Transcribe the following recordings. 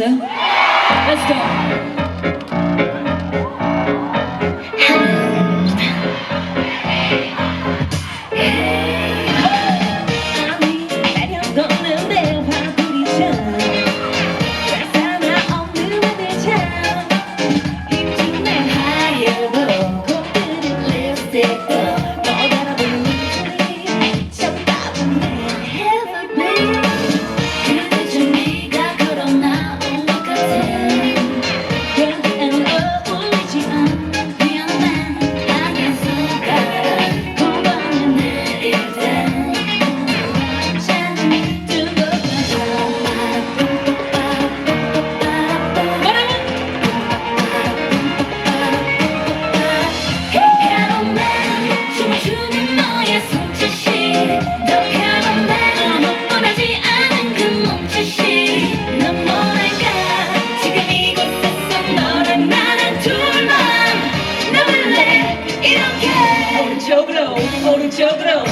Let's go. 오른쪽으로 오른쪽으로.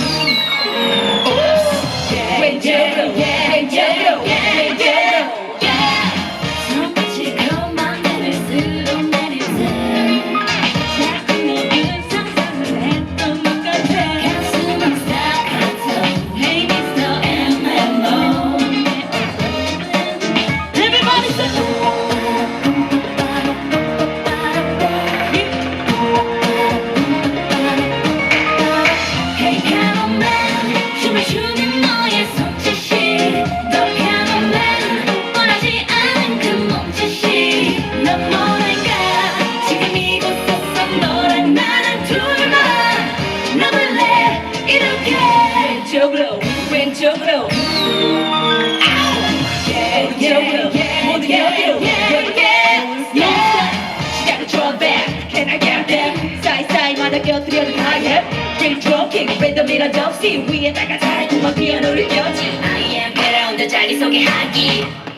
곁들여도 다 해. Dream talking, 랜덤이란 접시 위에다가 달콤한 피아노를 껴지. I am better on the 자리소개하기.